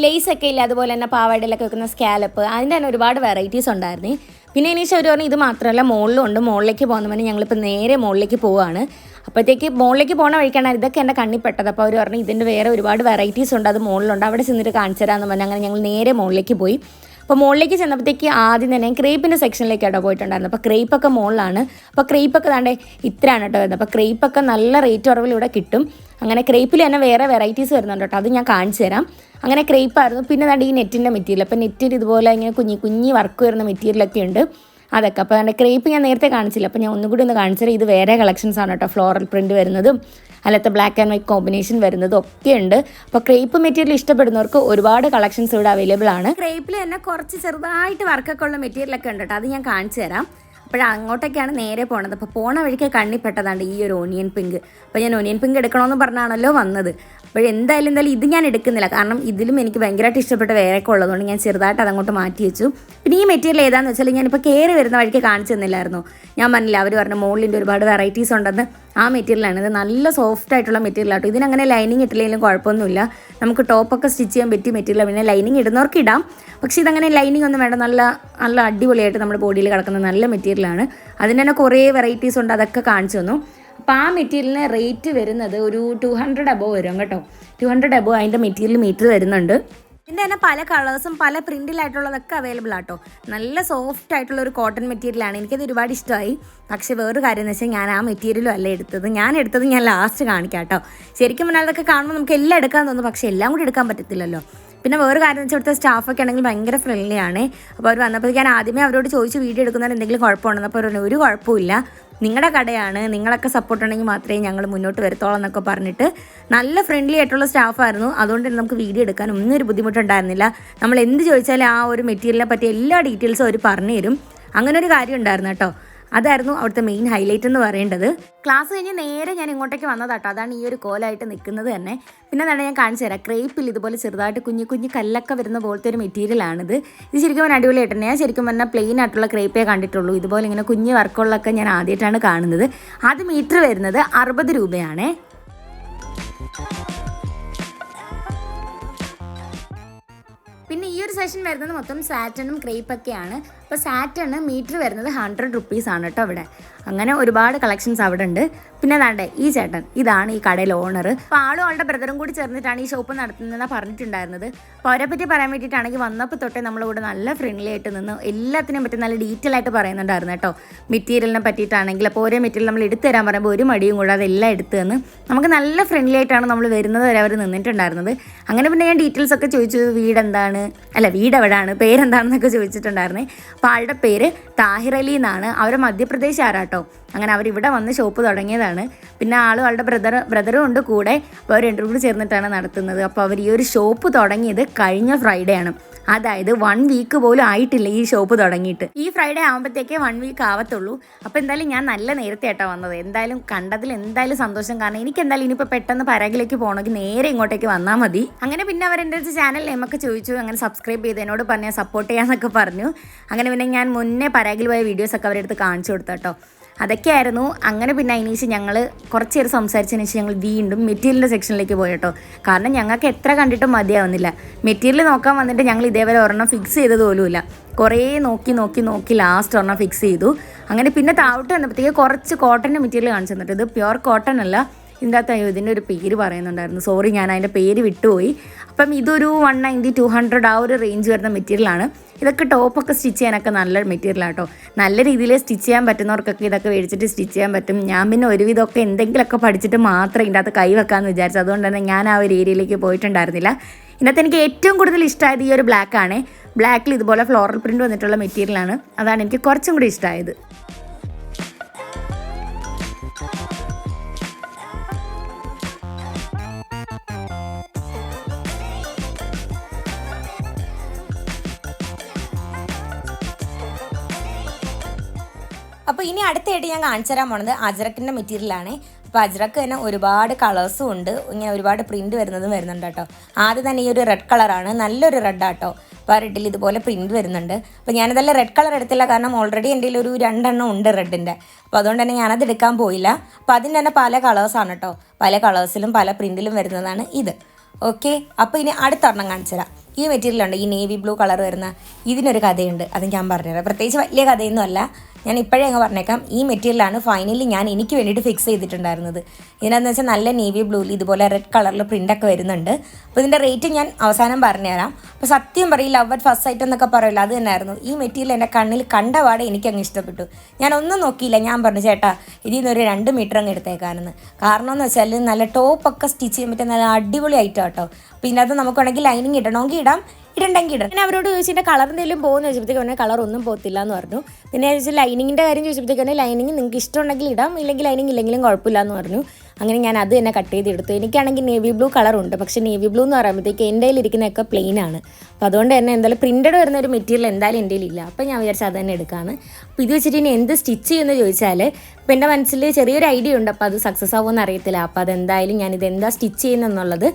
ലേസ് ഒക്കെ ഇല്ല? അതുപോലെ തന്നെ പാവാടയിലൊക്കെ വെക്കുന്ന സ്കാലപ്പ്. അതിന്റെ തന്നെ ഒരുപാട് വെറൈറ്റീസ് ഉണ്ടായിരുന്നു. പിന്നെ ഇനി അവർ പറഞ്ഞു ഇത് മാത്രമല്ല മുകളിലും ഉണ്ട് മുകളിലേക്ക് പോകുന്ന പറഞ്ഞാൽ ഞങ്ങളിപ്പോൾ നേരെ മുകളിലേക്ക് പോവുകയാണ് അപ്പോഴത്തേക്ക് മുകളിലേക്ക് പോകുന്ന വഴിക്കാണ് ഇതൊക്കെ എന്റെ കണ്ണിപ്പെട്ടത് അപ്പോൾ അവർ പറഞ്ഞു ഇതിന്റെ വേറെ ഒരുപാട് വെറൈറ്റീസ് ഉണ്ട്. അത് മുകളിലുണ്ട് അവിടെ ചെന്നിട്ട് കാണിച്ചു തരാമെന്ന് പറഞ്ഞ് അങ്ങനെ ഞങ്ങൾ നേരെ മുകളിലേക്ക് പോയി. അപ്പോൾ മുകളിലേക്ക് ചെന്നപ്പോഴത്തേക്ക് ആദ്യം തന്നെ ക്രേപ്പിന്റെ സെക്ഷനിലേക്കാട്ടോ പോയിട്ടുണ്ടായിരുന്നു അപ്പോൾ ക്രേപ്പൊക്കെ മുകളിലാണ് അപ്പോൾ ക്രേപ്പൊക്കെ താണ്ടേ ഇത്രയാണ് കേട്ടോ വരുന്നത്. അപ്പോൾ ക്രേപ്പൊക്കെ നല്ല റേറ്റ് കുറവിൽ ഇവിടെ കിട്ടും. അങ്ങനെ ക്രേപ്പിൽ തന്നെ വേറെ വെറൈറ്റീസ് വരുന്നുണ്ട് കേട്ടോ. അത് ഞാൻ കാണിച്ചു തരാം. അങ്ങനെ ക്രേപ്പായിരുന്നു പിന്നെ താണ്ട് ഈ നെറ്റിന്റെ മെറ്റീരിയൽ. അപ്പോൾ നെറ്റിൽ ഇതുപോലെ ഇങ്ങനെ കുഞ്ഞി കുഞ്ഞി വർക്ക് വരുന്ന മെറ്റീരിയലൊക്കെ ഉണ്ട്. അതൊക്കെ. അപ്പോൾ അതിന്റെ ക്രേപ്പ് ഞാൻ നേരത്തെ കാണിച്ചില്ല. അപ്പോൾ ഞാൻ ഒന്നുകൂടി ഒന്ന് കാണിച്ചാൽ ഇത് വേറെ കളക്ഷൻസ് ആണ് കേട്ടോ. ഫ്ലോറൽ പ്രിന്റ് വരുന്നതും അല്ലാത്ത ബ്ലാക്ക് ആൻഡ് വൈറ്റ് കോമ്പിനേഷൻ വരുന്നതും ഒക്കെ ഉണ്ട്. അപ്പോൾ ക്രേപ്പ് മെറ്റീരിയൽ ഇഷ്ടപ്പെടുന്നവർക്ക് ഒരുപാട് കളക്ഷൻസ് ഇവിടെ അവൈലബിൾ ആണ്. ക്രേപ്പിൽ തന്നെ കുറച്ച് ചെറുതായിട്ട് വർക്കൊക്കെ ഉള്ള മെറ്റീരിയലൊക്കെ ഉണ്ട് കേട്ടോ. അത് ഞാൻ കാണിച്ചു തരാം. അപ്പോൾ അങ്ങോട്ടേക്കാണ് നേരെ പോണത്. അപ്പോൾ പോണ വഴിക്ക് കണ്ണിപ്പെട്ടതാണ് ഈ ഒരു ഓണിയൻ പിങ്ക് അപ്പോൾ ഞാൻ ഓണിയൻ പിങ്ക് എടുക്കണമെന്ന് പറഞ്ഞാണല്ലോ വന്നത്. അപ്പോൾ എന്തായാലും എന്തായാലും ഇത് ഞാൻ എടുക്കുന്നില്ല. കാരണം ഇതിലും എനിക്ക് ഭയങ്കരമായിട്ട് ഇഷ്ടപ്പെട്ട വേറെ ഒക്കെ ഉള്ളതുകൊണ്ട് ഞാൻ ചെറുതായിട്ട് അതങ്ങോട്ട് മാറ്റി വെച്ചു. പിന്നെ ഈ മെറ്റീരിയൽ ഏതാണെന്ന് വെച്ചാൽ ഞാനിപ്പോൾ കയറി വരുന്ന വഴിക്ക് കാണിച്ചു തന്നില്ലായിരുന്നു. ഞാൻ പറഞ്ഞില്ല അവർ പറഞ്ഞ മുകളിന്റെ ഒരുപാട് വെറൈറ്റീസ് ഉണ്ടെന്ന്. ആ മെറ്റീരിയലാണ് ഇത് നല്ല സോഫ്റ്റ് ആയിട്ടുള്ള മെറ്റീരിയൽ ആട്ടോ. ഇതിനങ്ങനെ ലൈനിങ് ഇട്ടില്ലെങ്കിലും കുഴപ്പമൊന്നുമില്ല. നമുക്ക് ടോപ്പൊക്കെ സ്റ്റിച്ച് ചെയ്യാൻ പറ്റിയ മെറ്റീരിയൽ പിന്നെ ലൈനിങ് ഇടുന്നവർക്ക് ഇടാം. പക്ഷേ ഇതങ്ങനെ ലൈനിങ് ഒന്നും വേണ്ട. നല്ല നല്ല അടിപൊളിയായിട്ട് നമ്മുടെ ബോഡിയിൽ കിടക്കുന്ന നല്ല മെറ്റീരിയലാണ് അതിന് തന്നെ കുറേ വെറൈറ്റീസ് ഉണ്ട്. അതൊക്കെ കാണിച്ചു തന്നു. അപ്പോൾ ആ മെറ്റീരിയലിന് റേറ്റ് വരുന്നത് ഒരു ടു ഹൺഡ്രഡ് അബോ വരും കേട്ടോ. ടു ഹൺഡ്രഡ് അബോ അതിന്റെ മെറ്റീരിയൽ മീറ്റർ വരുന്നുണ്ട്. ഇതിന്റെ തന്നെ പല കളേഴ്സും പല പ്രിന്റിലായിട്ടുള്ളതൊക്കെ അവൈലബിൾ ആട്ടോ നല്ല സോഫ്റ്റ് ആയിട്ടുള്ള ഒരു കോട്ടൺ മെറ്റീരിയലാണ് എനിക്കത് ഒരുപാട് ഇഷ്ടമായി. പക്ഷേ വേറൊരു കാര്യം എന്ന് വെച്ചാൽ ഞാൻ ആ മെറ്റീരിയലും അല്ല എടുത്തത്. ഞാൻ എടുത്തത് ഞാൻ ലാസ്റ്റ് കാണിക്കാം കേട്ടോ ശരിക്കും പറഞ്ഞാൽ അതൊക്കെ കാണുമ്പോൾ നമുക്ക് എല്ലാം എടുക്കാൻ തോന്നും. പക്ഷേ എല്ലാം കൂടി എടുക്കാൻ പറ്റത്തില്ലല്ലോ. പിന്നെ വേറെ കാര്യം വെച്ചാൽ ഇവിടുത്തെ സ്റ്റാഫൊക്കെ ആണെങ്കിൽ ഭയങ്കര ഫ്രണ്ട്ലി ആണ്. അപ്പോൾ അവർ വന്നപ്പോൾ ഞാൻ ആദ്യമേ അവരോട് ചോദിച്ച് വീഡിയോ എടുക്കുന്നതിന് എന്തെങ്കിലും കുഴപ്പമുണ്ടെന്ന് അപ്പോൾ അവർ ഒരു കുഴപ്പമില്ല നിങ്ങളുടെ കടയാണ്. നിങ്ങളൊക്കെ സപ്പോർട്ട് ഉണ്ടെങ്കിൽ മാത്രമേ ഞങ്ങൾ മുന്നോട്ട് വരത്തോളം എന്നൊക്കെ പറഞ്ഞിട്ട് നല്ല ഫ്രണ്ട്ലി ആയിട്ടുള്ള സ്റ്റാഫായിരുന്നു അതുകൊണ്ട് തന്നെ നമുക്ക് വീഡിയോ എടുക്കാൻ ഒന്നും ഒരു ബുദ്ധിമുട്ടുണ്ടായിരുന്നില്ല. നമ്മൾ എന്ത് ചോദിച്ചാലും ആ ഒരു മെറ്റീരിയലിനെ പറ്റി എല്ലാ ഡീറ്റെയിൽസും അവർ പറഞ്ഞു തരും അങ്ങനെ ഒരു കാര്യം ഉണ്ടായിരുന്നു കേട്ടോ. അതായിരുന്നു അവിടുത്തെ മെയിൻ ഹൈലൈറ്റ് എന്ന് പറയേണ്ടത്. ക്ലാസ് കഴിഞ്ഞ് നേരെ ഞാൻ ഇങ്ങോട്ടേക്ക് വന്നതാട്ടോ. അതാണ് ഈ ഒരു കോലായിട്ട് നിൽക്കുന്നത് തന്നെ. പിന്നെ എന്താണ് ഞാൻ കാണിച്ചു തരാം. ക്രേപ്പിൽ ഇതുപോലെ ചെറുതായിട്ട് കുഞ്ഞു കുഞ്ഞു കല്ലൊക്കെ വരുന്ന പോലത്തെ ഒരു മെറ്റീരിയലാണിത് ഇത് ശരിക്കും അടിപൊളിയായിട്ട് ഞാൻ ശരിക്കും പറഞ്ഞാൽ പ്ലെയിൻ ആയിട്ടുള്ള ക്രേപ്പേ കണ്ടിട്ടുള്ളൂ. ഇതുപോലെ ഇങ്ങനെ കുഞ്ഞു വർക്കുകളൊക്കെ ഞാൻ ആദ്യമായിട്ടാണ് കാണുന്നത്. അത് മീറ്റർ വരുന്നത് അറുപത് രൂപയാണേ. ഈ ഒരു സെഷൻ വരുന്നത് മൊത്തം സാറ്റണും ക്രേപ്പൊക്കെയാണ് അപ്പോൾ സാറ്റണ് മീറ്റർ വരുന്നത് ഹൺഡ്രഡ് റുപ്പീസ് ആണ് കേട്ടോ അവിടെ അങ്ങനെ ഒരുപാട് കളക്ഷൻസ് അവിടെ ഉണ്ട് പിന്നെ നടേ ഈ ചേട്ടൻ ഇതാണ് ഈ കടയിൽ ഓണർ അപ്പോൾ ആളും ആളുടെ ബ്രദറും കൂടി ചേർന്നിട്ടാണ് ഈ ഷോപ്പ് നടത്തുന്നതെന്ന് പറഞ്ഞിട്ടുണ്ടായിരുന്നത്. അപ്പോൾ അവരെ പറ്റി പറയാൻ വേണ്ടിയിട്ടാണെങ്കിൽ വന്നപ്പോൾ തൊട്ടേ നമ്മളിവിടെ നല്ല ഫ്രണ്ട്ലി ആയിട്ട് നിന്ന് എല്ലാത്തിനെയും പറ്റി നല്ല ഡീറ്റെയിൽ ആയിട്ട് പറയുന്നുണ്ടായിരുന്നു കേട്ടോ. മെറ്റീരിയലിനെ പറ്റിയിട്ടാണെങ്കിൽ അപ്പോൾ ഓരോ മെറ്റീരിയൽ നമ്മൾ എടുത്തു തരാൻ പറയുമ്പോൾ ഒരു മടിയും കൂടാതെ എല്ലാം എടുത്തു തന്ന് നമുക്ക് നല്ല ഫ്രണ്ട്ലി ആയിട്ടാണ് നമ്മൾ വരുന്നത് വരെ അവർ നിന്നിട്ടുണ്ടായിരുന്നത്. അങ്ങനെ പിന്നെ ഞാൻ ഡീറ്റെയിൽസ് ഒക്കെ ചോദിച്ചു വീട് എന്താണ് അല്ല വീട് എവിടെയാണ് പേരെന്താണെന്നൊക്കെ ചോദിച്ചിട്ടുണ്ടായിരുന്നേ. അപ്പോൾ ആളുടെ പേര് താഹിർ അലി എന്നാണ്. അവർ മധ്യപ്രദേശ് ആരാട്ടോ? അങ്ങനെ അവർ ഇവിടെ വന്ന് ഷോപ്പ് തുടങ്ങിയതാണ്. പിന്നെ ആളും ആളുടെ ബ്രദർ ബ്രദറും ഉണ്ട് കൂടെ. അപ്പോൾ അവർ രണ്ടും കൂടി ചേർന്നിട്ടാണ് നടത്തുന്നത്. അപ്പോൾ അവർ ഈ ഒരു ഷോപ്പ് തുടങ്ങിയത് കഴിഞ്ഞ ഫ്രൈഡേ ആണ്. അതായത് വൺ വീക്ക് പോലും ആയിട്ടില്ല ഈ ഷോപ്പ് തുടങ്ങിയിട്ട്. ഈ ഫ്രൈഡേ ആകുമ്പോഴത്തേക്കേ വൺ വീക്ക് ആവത്തുള്ളൂ. അപ്പോൾ എന്തായാലും ഞാൻ നല്ല നേരത്തെ ആയിട്ടാണ് വന്നത്. എന്തായാലും കണ്ടതിൽ എന്തായാലും സന്തോഷം. കാരണം എനിക്ക് എന്തായാലും ഇനിയിപ്പോൾ പെട്ടെന്ന് പരാഗിലേക്ക് പോകണമെങ്കിൽ നേരെ ഇങ്ങോട്ടേക്ക് വന്നാൽ മതി. അങ്ങനെ പിന്നെ അവരെന്റെ അടുത്ത് ചാനൽ നമുക്ക് ചോദിച്ചു. അങ്ങനെ സബ്സ്ക്രൈബ് ചെയ്ത് എന്നോട് പറഞ്ഞാൽ സപ്പോർട്ട് ചെയ്യാമെന്നൊക്കെ പറഞ്ഞു. അങ്ങനെ പിന്നെ ഞാൻ മുന്നേ പരാഗിൽ പോയ വീഡിയോസൊക്കെ അവരെടുത്ത് കാണിച്ചു കൊടുത്തു കേട്ടോ. അതൊക്കെയായിരുന്നു. അങ്ങനെ പിന്നെ അതിനേശം ഞങ്ങൾ കുറച്ച് നേരം സംസാരിച്ചതിന് ശേഷം ഞങ്ങൾ വീണ്ടും മെറ്റീരിയലിന്റെ സെക്ഷനിലേക്ക് പോയി കേട്ടോ. കാരണം ഞങ്ങൾക്ക് എത്ര കണ്ടിട്ടും മതിയാവുന്നില്ല. മെറ്റീരിയൽ നോക്കാൻ വന്നിട്ട് ഞങ്ങൾ ഇതേപോലെ ഒരെണ്ണം ഫിക്സ് ചെയ്തത് പോലുമില്ല കുറേ നോക്കി നോക്കി നോക്കി ലാസ്റ്റ് ഒരെണ്ണം ഫിക്സ് ചെയ്തു. അങ്ങനെ പിന്നെ താഴോട്ട് വന്നപ്പോഴത്തേക്ക് കുറച്ച് കോട്ടന്റെ മെറ്റീരിയൽ കാണിച്ചു തന്നിട്ട്. ഇത് പ്യുവർ കോട്ടൺ അല്ല. ഇതിന്റെ അകത്ത് ഇതിന്റെ ഒരു പേര് പറയുന്നുണ്ടായിരുന്നു. സോറി ഞാൻ അതിന്റെ പേര് വിട്ടുപോയി. അപ്പം ഇതൊരു വൺ നയന്റി ടു ഹൺഡ്രഡ് ആ ഒരു റേഞ്ച് വരുന്ന മെറ്റീരിയലാണ് ഇതൊക്കെ ടോപ്പൊക്കെ സ്റ്റിച്ച് ചെയ്യാനൊക്കെ നല്ല മെറ്റീരിയലാണ് കേട്ടോ നല്ല രീതിയിൽ സ്റ്റിച്ച് ചെയ്യാൻ പറ്റുന്നവർക്കൊക്കെ ഇതൊക്കെ മേടിച്ചിട്ട് സ്റ്റിച്ച് ചെയ്യാൻ പറ്റും. ഞാൻ പിന്നെ ഒരുവിധമൊക്കെ എന്തെങ്കിലുമൊക്കെ പഠിച്ചിട്ട് മാത്രമേ ഇതിന്റെ കൈ വെക്കാമെന്ന് വിചാരിച്ചു. അതുകൊണ്ട് തന്നെ ഞാൻ ആ ഒരു ഏരിയയിലേക്ക് പോയിട്ടുണ്ടായിരുന്നില്ല. ഇന്നത്തെ എനിക്ക് ഏറ്റവും കൂടുതൽ ഇഷ്ടമായത് ഈ ഒരു ബ്ലാക്കാണ് ബ്ലാക്കിൽ ഇതുപോലെ ഫ്ലോറൽ പ്രിന്റ് വന്നിട്ടുള്ള മെറ്റീരിയലാണ് അതാണ് എനിക്ക് കുറച്ചും കൂടി ഇഷ്ടമായത്. ഇനി അടുത്തായിട്ട് ഞാൻ കാണിച്ചു തരാൻ പോണത് അജറക്കിന്റെ മെറ്റീരിയലാണ് അപ്പോൾ അജ്രക്ക് തന്നെ ഒരുപാട് കളേഴ്സും ഉണ്ട്. ഇങ്ങനെ ഒരുപാട് പ്രിന്റ് വരുന്നതും വരുന്നുണ്ട് കേട്ടോ. ആദ്യം തന്നെ ഈ ഒരു റെഡ് കളറാണ് നല്ലൊരു റെഡ് ആട്ടോ അപ്പോൾ റെഡിൽ ഇതുപോലെ പ്രിന്റ് വരുന്നുണ്ട്. അപ്പോൾ ഞാനതല്ല റെഡ് കളർ എടുത്തില്ല. കാരണം ഓൾറെഡി എന്റെ ഒരു രണ്ടെണ്ണം ഉണ്ട് റെഡിന്റെ അപ്പോൾ അതുകൊണ്ട് തന്നെ ഞാനത് എടുക്കാൻ പോയില്ല. അപ്പോൾ അതിന്റെ തന്നെ പല കളേഴ്സാണ് കേട്ടോ. പല കളേഴ്സിലും പല പ്രിന്റിലും വരുന്നതാണ് ഇത്. ഓക്കെ അപ്പോൾ ഇനി അടുത്തൊരെണ്ണം കാണിച്ചു തരാം. ഈ മെറ്റീരിയലുണ്ട് ഈ നേവി ബ്ലൂ കളർ വരുന്ന ഇതിനൊരു കഥയുണ്ട്. അത് ഞാൻ പറഞ്ഞുതരാം. പ്രത്യേകിച്ച് വലിയ കഥയൊന്നും അല്ല ഞാൻ ഇപ്പോഴേ അങ്ങ് പറഞ്ഞേക്കാം. ഈ മെറ്റീരിയലാണ് ഫൈനലി ഞാൻ എനിക്ക് വേണ്ടിയിട്ട് ഫിക്സ് ചെയ്തിട്ടുണ്ടായിരുന്നത്. ഇതിനകത്ത് വെച്ചാൽ നല്ല നേവി ബ്ലൂയിൽ ഇതുപോലെ റെഡ് കളറിൽ പ്രിന്റൊക്കെ വരുന്നുണ്ട്. അപ്പോൾ ഇതിന്റെ റേറ്റ് ഞാൻ അവസാനം പറഞ്ഞുതരാം. അപ്പോൾ സത്യം പറയും ലവ് അറ്റ് ഫസ്റ്റ് സൈറ്റ് എന്നൊക്കെ പറയില്ല അത് തന്നെയായിരുന്നു. ഈ മെറ്റീരിയൽ എന്റെ കണ്ണിൽ കണ്ടപാടെ എനിക്ക് അങ്ങ് ഇഷ്ടപ്പെട്ടു. ഞാൻ ഒന്നും നോക്കിയില്ല. ഞാൻ പറഞ്ഞു ചേട്ടാ ഇതിൽ നിന്ന് ഒരു രണ്ട് മീറ്റർ അങ്ങ് എടുത്തേക്കാനെന്ന് കാരണം എന്ന് വെച്ചാൽ നല്ല ടോപ്പൊക്കെ സ്റ്റിച്ച് ചെയ്യാൻ പറ്റിയ നല്ല അടിപൊളി ഐറ്റം കേട്ടോ പിന്നെ അത് നമുക്ക് വേണമെങ്കിൽ ലൈനിങ് ഇടണമെങ്കിൽ ഇടാം. ഇടണ്ടെങ്കിൽ ഇടണം. പിന്നെ അവരോട് ചോദിച്ചിട്ട് കളർ എന്തെങ്കിലും പോകുന്ന ചോദിച്ചപ്പോഴത്തേക്ക് പറഞ്ഞാൽ കളർ ഒന്നും പോകത്തില്ല എന്ന് പറഞ്ഞു. പിന്നെ ചോദിച്ചാൽ ലൈനിങ്ങിന്റെ കാര്യം ചോദിച്ചപ്പോഴത്തേക്ക് ലൈനിങ് നിങ്ങൾക്ക് ഇഷ്ടമുണ്ടെങ്കിൽ ഇടാം ഇല്ലെങ്കിൽ ലൈനിങ് ഇല്ലെങ്കിലും കുഴപ്പമില്ല എന്ന് പറഞ്ഞു. അങ്ങനെ ഞാൻ അത് തന്നെ കട്ട് ചെയ്തെടുത്തു. എനിക്കാണെങ്കിൽ നേവി ബ്ലൂ കളറുണ്ട് പക്ഷേ നേവി ബ്ലൂ എന്ന് പറയുമ്പോഴത്തേക്ക് എന്റെ കയ്യിലിരിക്കുന്നതൊക്കെ പ്ലെയിൻ ആണ്. അപ്പോൾ അതുകൊണ്ട് തന്നെ എന്തായാലും പ്രിന്റഡ് വരുന്ന ഒരു മെറ്റീരിയൽ എന്തായാലും എന്റെ ഇല്ല അപ്പോൾ ഞാൻ വിചാരിച്ചു അത് തന്നെ എടുക്കാമെന്ന് അപ്പോൾ ഇത് വെച്ചിട്ട് ഇനി എന്ത് സ്റ്റിച്ച് ചെയ്യുമെന്ന് ചോദിച്ചാൽ ഇപ്പം എന്റെ മനസ്സിൽ ചെറിയൊരു ഐഡിയ ഉണ്ട്. അപ്പോൾ അത് സക്സസ് ആവുമെന്ന് അറിയത്തില്ല. അപ്പോൾ അതെന്തായാലും ഞാൻ ഇത് എന്താ സ്റ്റിച്ച് ചെയ്യുന്നതെന്നുള്ളത്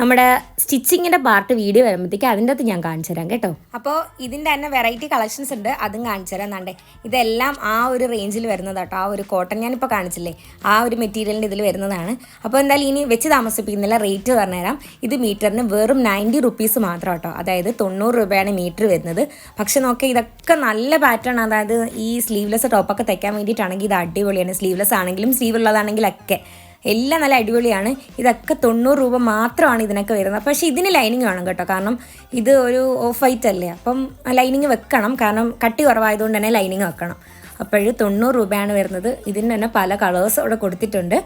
നമ്മുടെ സ്റ്റിച്ചിങ്ങിന്റെ പാർട്ട് വീഡിയോ വരുമ്പോഴത്തേക്ക് അതിന്റെ അകത്ത് ഞാൻ കാണിച്ചു തരാം കേട്ടോ. അപ്പോൾ ഇതിന്റെ തന്നെ വെറൈറ്റി കളക്ഷൻസ് ഉണ്ട്. അതും കാണിച്ചു തരാം. എന്നാണ്ടേ ഇതെല്ലാം ആ ഒരു റേഞ്ചിൽ വരുന്നത് കേട്ടോ ആ ഒരു കോട്ടൺ ഞാനിപ്പോൾ കാണിച്ചില്ലേ? ആ ഒരു മെറ്റീരിയലിന്റെ ഇതിൽ വരുന്നതാണ്. അപ്പോൾ എന്തായാലും ഇനി വെച്ച് താമസിപ്പിക്കുന്നില്ല റേറ്റ് പറഞ്ഞുതരാം. ഇത് മീറ്ററിന് വെറും നയന്റി റുപ്പീസ് മാത്രം കേട്ടോ അതായത് തൊണ്ണൂറ് രൂപയാണ് മീറ്റർ വരുന്നത്. പക്ഷേ നോക്കി ഇതൊക്കെ നല്ല പാറ്റേൺ അതായത് ഈ സ്ലീവ്ലെസ് ടോപ്പൊക്കെ തയ്ക്കാൻ വേണ്ടിയിട്ടാണെങ്കിൽ ഇത് അടിപൊളിയാണ്. സ്ലീവ്ലെസ് ആണെങ്കിലും സ്ലീവ് ഉള്ളതാണെങ്കിലൊക്കെ എല്ലാം നല്ല അടിപൊളിയാണ്. ഇതൊക്കെ തൊണ്ണൂറ് രൂപ മാത്രമാണ് ഇതിനൊക്കെ വരുന്നത്. പക്ഷേ ഇതിന് ലൈനിങ് വേണം കേട്ടോ. കാരണം ഇത് ഒരു ഓഫ് വൈറ്റ് അല്ലേ? അപ്പം ലൈനിങ് വെക്കണം. കാരണം കട്ടി കുറവായതുകൊണ്ട് തന്നെ ലൈനിങ് വെക്കണം. അപ്പോൾ തൊണ്ണൂറ് രൂപയാണ് വരുന്നത്. ഇതിന് തന്നെ പല കളേഴ്സ് അവിടെ കൊടുത്തിട്ടുണ്ട്.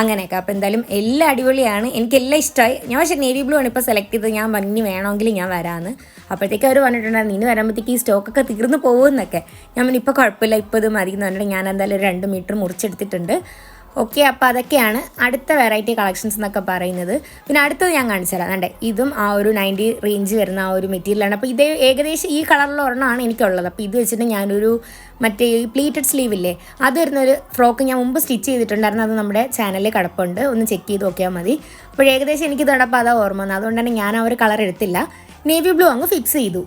അങ്ങനെയൊക്കെ. അപ്പോൾ എന്തായാലും എല്ലാം അടിപൊളിയാണ്. എനിക്ക് എല്ലാം ഇഷ്ടമായി ഞാൻ പക്ഷേ നേവി ബ്ലൂ ആണ് ഇപ്പോൾ സെലക്ട് ചെയ്തത്. ഞാൻ മഞ്ഞ് വേണമെങ്കിൽ ഞാൻ വരാമെന്ന് അപ്പോഴത്തേക്ക് അവർ പറഞ്ഞിട്ടുണ്ടായിരുന്നു ഇനി വരുമ്പോഴത്തേക്ക് ഈ സ്റ്റോക്കൊക്കെ തീർന്നു പോകുമെന്നൊക്കെ ഞാൻ ഇപ്പോൾ കുഴപ്പമില്ല. ഇപ്പോൾ ഇത് മതി എന്ന് പറഞ്ഞിട്ട് ഞാൻ എന്തായാലും രണ്ട് മീറ്റർ മുറിച്ചെടുത്തിട്ടുണ്ട്. ഓക്കെ അപ്പോൾ അതൊക്കെയാണ് അടുത്ത വെറൈറ്റി കളക്ഷൻസ് എന്നൊക്കെ പറയുന്നത്. പിന്നെ അടുത്തത് ഞാൻ കാണിച്ചു തരാം. അതെ ഇതും ആ ഒരു നയന്റി റേഞ്ച് വരുന്ന ആ ഒരു മെറ്റീരിയലാണ് അപ്പോൾ ഇതേ ഏകദേശം ഈ കളറിലുള്ള ഒരെണ്ണമാണ് എനിക്കുള്ളത്. അപ്പോൾ ഇത് വെച്ചിട്ട് ഞാനൊരു മറ്റേ ഈ പ്ലീറ്റഡ് സ്ലീവ് ഇല്ലേ അത് വരുന്നൊരു ഫ്രോക്ക് ഞാൻ മുമ്പ് സ്റ്റിച്ച് ചെയ്തിട്ടുണ്ടായിരുന്നു. അത് നമ്മുടെ ചാനലിൽ കിടപ്പുണ്ട്. ഒന്ന് ചെക്ക് ചെയ്ത് നോക്കിയാൽ മതി. അപ്പോൾ ഏകദേശം എനിക്ക് തടപ്പോൾ അതാ ഓർമ്മ വന്നത്. അതുകൊണ്ട് തന്നെ ഞാൻ ആ ഒരു കളർ എടുത്തില്ല. നേവി ബ്ലൂ അങ്ങ് ഫിക്സ് ചെയ്തു.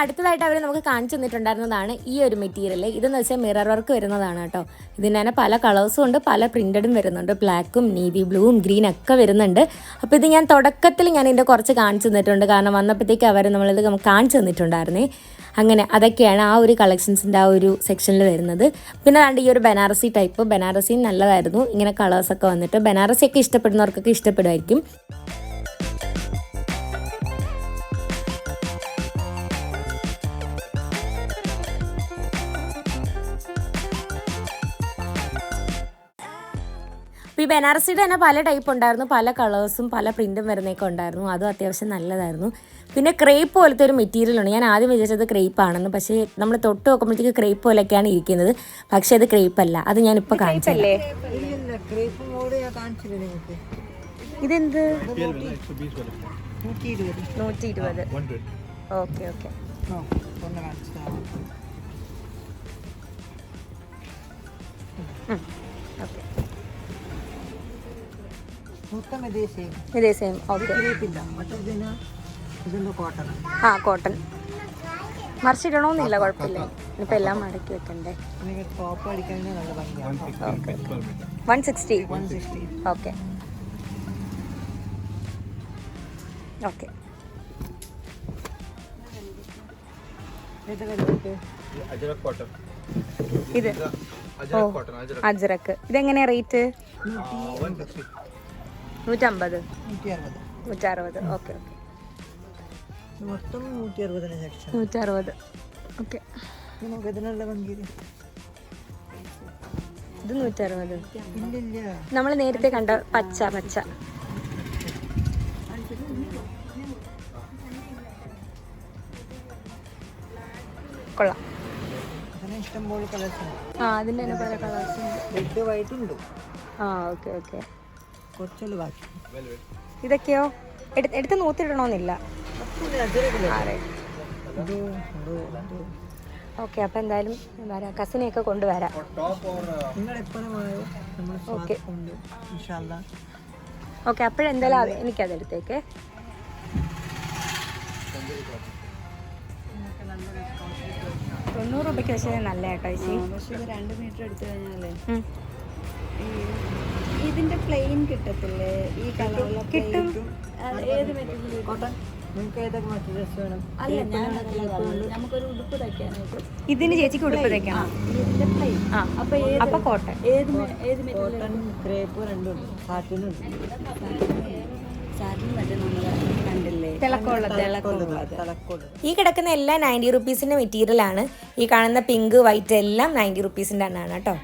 അടുത്തതായിട്ട് അവർ നമുക്ക് കാണിച്ചു തന്നിട്ടുണ്ടായിരുന്നതാണ് ഈ ഒരു മെറ്റീരിയൽ ഇതെന്ന് വെച്ചാൽ മിറർ വർക്ക് വരുന്നതാണ് കേട്ടോ. ഇതിന് തന്നെ പല കളേഴ്സും ഉണ്ട് പല പ്രിന്റഡും വരുന്നുണ്ട്. ബ്ലാക്കും നേവി ബ്ലൂവും ഗ്രീൻ ഒക്കെ വരുന്നുണ്ട്. അപ്പോൾ ഇത് ഞാൻ തുടക്കത്തിൽ ഞാൻ ഇതിന്റെ കുറച്ച് കാണിച്ചു തന്നിട്ടുണ്ട്. കാരണം വന്നപ്പോഴത്തേക്ക് അവർ നമ്മളിത് കാണിച്ചു തന്നിട്ടുണ്ടായിരുന്നേ. അങ്ങനെ അതൊക്കെയാണ് ആ ഒരു കളക്ഷൻസിന്റെ ആ ഒരു സെക്ഷനിൽ വരുന്നത്. പിന്നെ അതാണ്ട് ഈ ഒരു ബനാറസി ടൈപ്പ് ബനാറസി നല്ലതായിരുന്നു. ഇങ്ങനെ കളേഴ്സൊക്കെ വന്നിട്ട് ബനാറസി ഒക്കെ ഇഷ്ടപ്പെടുന്നവർക്കൊക്കെ ഇഷ്ടപ്പെടുമായിരിക്കും. അപ്പോൾ ഈ ബനാറസിയുടെ തന്നെ പല ടൈപ്പ് ഉണ്ടായിരുന്നു. പല കളേഴ്സും പല പ്രിന്റും വരുന്നതൊക്കെ ഉണ്ടായിരുന്നു. അതും അത്യാവശ്യം നല്ലതായിരുന്നു. പിന്നെ ക്രേപ്പ് പോലത്തെ ഒരു മെറ്റീരിയൽ ഉണ്ട്. ഞാൻ ആദ്യം വിചാരിച്ചത് ക്രേപ്പ് ആണെന്ന്. പക്ഷേ നമ്മൾ തൊട്ട് നോക്കുമ്പോഴത്തേക്ക് ക്രേപ്പ് പോലെയൊക്കെയാണ് ഇരിക്കുന്നത്. പക്ഷേ അത് ക്രേപ്പ് അല്ല. അത് ഞാൻ ഇപ്പോൾ കാണിച്ചല്ലേ ഇല്ല ക്രേപ്പ് മോഡ് ഞാൻ കാണിച്ചില്ല നിങ്ങൾക്ക് ഇതെന്ത്? നൂറ്റി ഇരുപത് ഓക്കെ. ഓക്കെ ഇതേ സെയിം ഓക്കെ ആ കോട്ടൺ മറിച്ചിടണമെന്നില്ല കുഴപ്പമില്ല. ഇനിയിപ്പോൾ എല്ലാം മടക്കി വെക്കണ്ടേ? വൺ സിക്സ്റ്റി ഓക്കെ ഓക്കെ ഏത് അജരക് കോട്ടൺ ഇത്. അജരക് കോട്ടൺ അജരക്. അജ്രക്ക് ഇതെങ്ങനെയാ റേറ്റ് നൂറ്റമ്പത്. നൂറ്റി നൂറ്ററുപത്. Okay okay. മൊത്തം നൂറ്റി അറുപതിന് സെക്ഷൻ നൂറ്ററുപത്. ഓക്കെ. നമുക്ക് ഇതിനുള്ള ഇത് ഇല്ല നമ്മൾ നേരത്തെ കണ്ട പച്ച പച്ച. കൊള്ളാം. ഇഷ്ടംപോലെ കളേഴ്സ് ആ അതിന്റെ തന്നെ പല കളേഴ്സ് ഉണ്ട്. റെഡ് വൈറ്റ് ഉണ്ട്. ആ ഓക്കെ ഓക്കെ. കുറച്ചുള്ള ബാക്കി ഇതൊക്കെയോ? എടുത്ത് നൂത്തിടണമെന്നില്ല ഓക്കെ അപ്പൊ എന്തായാലും വരാം. കസിനെയൊക്കെ കൊണ്ടുവരാം. ഓക്കെ. അപ്പോഴെന്തായാലും എനിക്കത് എടുത്തേക്ക്. തൊണ്ണൂറ് രൂപയ്ക്ക് വെച്ചാൽ നല്ല കേട്ടോ ചേച്ചി. രണ്ട് മീറ്റർ എടുത്തു കഴിഞ്ഞാലേ ഇതിന്റെ പ്ലെയിൻ കിട്ടത്തില്ലേ? ഈ കളറിലെ കിട്ടും. ഏത് മെറ്റീരിയൽ കോട്ടൺ. നിങ്ങൾക്ക് ഏതൊക്കെ മറ്റു വേണം? അല്ല ഞാൻ നമുക്കൊരു ഉടുപ്പ് തയ്ക്കാനായിട്ട്. ഇതിന് ചേച്ചിക്ക് ഉടുപ്പ് തയ്ക്കണം? ഇതിന്റെ പ്ലെയിൻ ആ അപ്പൊ ഏത് അപ്പൊ കോട്ടൺ ഏത് മെ- ഏത് കോട്ടൺ ക്രേപ്പ് രണ്ടും ഈ കിടക്കുന്ന എല്ലാ നയന്റി റുപ്പീസിന്റെ മെറ്റീരിയൽ ആണ്. ഈ കാണുന്ന പിങ്ക് വൈറ്റ് എല്ലാം നയന്റി റുപ്പീസിന്റെ ആണ് കേട്ടോ.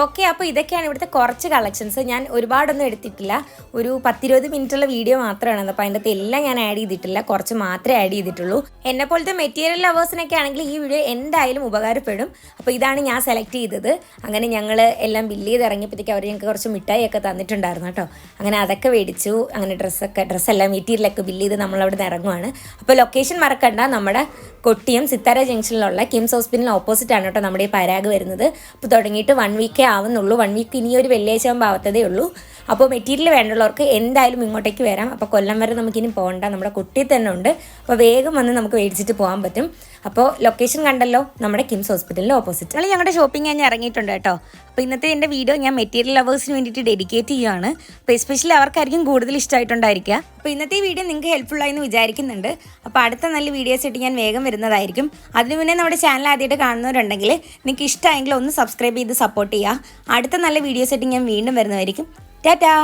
ഓക്കെ അപ്പോൾ ഇതൊക്കെയാണ് ഇവിടുത്തെ കുറച്ച് കളക്ഷൻസ് ഞാൻ ഒരുപാടൊന്നും എടുത്തിട്ടില്ല. ഒരു പത്തിരുപത് മിനിറ്റുള്ള വീഡിയോ മാത്രമാണ് അപ്പോൾ അതിന്റെ എല്ലാം ഞാൻ ആഡ് ചെയ്തിട്ടില്ല. കുറച്ച് മാത്രമേ ആഡ് ചെയ്തിട്ടുള്ളൂ. എന്നെ പോലത്തെ മെറ്റീരിയൽ ലവേഴ്സിനൊക്കെ ആണെങ്കിൽ ഈ വീഡിയോ എന്തായാലും ഉപകാരപ്പെടും. അപ്പോൾ ഇതാണ് ഞാൻ സെലക്ട് ചെയ്തത്. അങ്ങനെ ഞങ്ങൾ എല്ലാം ബില്ല് ചെയ്ത് ഇറങ്ങിയപ്പോഴത്തേക്ക് അവർ ഞങ്ങൾക്ക് കുറച്ച് മിഠായിയൊക്കെ തന്നിട്ടുണ്ടായിരുന്നു കേട്ടോ. അങ്ങനെ അതൊക്കെ മേടിച്ചു. അങ്ങനെ ഡ്രസ്സൊക്കെ ഡ്രസ്സെല്ലാം മെറ്റീരിയലൊക്കെ ബില്ല് ചെയ്ത് നമ്മളവിടെ നിന്ന് ഇറങ്ങുവാണ്. അപ്പോൾ ലൊക്കേഷൻ മറക്കണ്ട. നമ്മുടെ കൊട്ടിയം സിത്താര ജംഗ്ഷനിലുള്ള കിംസ് ഹോസ്പിറ്റലിന് ഓപ്പോസിറ്റ് ആണ് കേട്ടോ നമ്മുടെ ഈ പരാഗ് വരുന്നത്. അപ്പോൾ തുടങ്ങിയിട്ട് വൺ വീക്കേ ആവുന്നുള്ളൂ. വൺ വീക്ക് ഇനി ഒരു വെള്ളിയാഴ്ച ആകുമ്പോൾ ആവത്തതേ ഉള്ളൂ. അപ്പോൾ മെറ്റീരിയൽ വേണ്ടുള്ളവർക്ക് എന്തായാലും ഇങ്ങോട്ടേക്ക് വരാം. അപ്പോൾ കൊല്ലം വരെ നമുക്കിനി പോകണ്ട. നമ്മുടെ കുട്ടി തന്നെ ഉണ്ട്. അപ്പോൾ വേഗം വന്ന് നമുക്ക് മേടിച്ചിട്ട് പോകാൻ പറ്റും. അപ്പോൾ ലൊക്കേഷൻ കണ്ടല്ലോ. നമ്മുടെ കിംസ് ഹോസ്പിറ്റലിന്റെ ഓപ്പോസിറ്റ് അല്ലെങ്കിൽ ഞങ്ങളുടെ ഷോപ്പിംഗ് ഞാൻ ഇറങ്ങിയിട്ടുണ്ട് കേട്ടോ. അപ്പോൾ ഇന്നത്തെ എന്റെ വീഡിയോ ഞാൻ മെറ്റീരിയൽ ലവേഴ്സിന് വേണ്ടിയിട്ട് ഡെഡിക്കേറ്റ് ചെയ്യുകയാണ് അപ്പോൾ എസ്പെഷ്യലി അവർക്കായിരിക്കും കൂടുതൽ ഇഷ്ടമായിട്ടുണ്ടായിരിക്കുക അപ്പോൾ ഇന്നത്തെ വീഡിയോ നിങ്ങൾക്ക് ഹെൽപ്ഫുൾ ആയി എന്ന് വിചാരിക്കുന്നുണ്ട്. അപ്പോൾ അടുത്ത നല്ല വീഡിയോസ് ആയിട്ട് ഞാൻ വേഗം വരുന്നതായിരിക്കും. അതിനു മുന്നേ നമ്മുടെ ചാനൽ ആദ്യമായിട്ട് കാണുന്നവരുണ്ടെങ്കിൽ നിങ്ങൾക്ക് ഇഷ്ടമായെങ്കിൽ ഒന്ന് സബ്സ്ക്രൈബ് ചെയ്ത് സപ്പോർട്ട് ചെയ്യുക. അടുത്ത നല്ല വീഡിയോസ് ആയിട്ട് ഞാൻ വീണ്ടും വരുന്നതായിരിക്കും. ടാറ്റാ.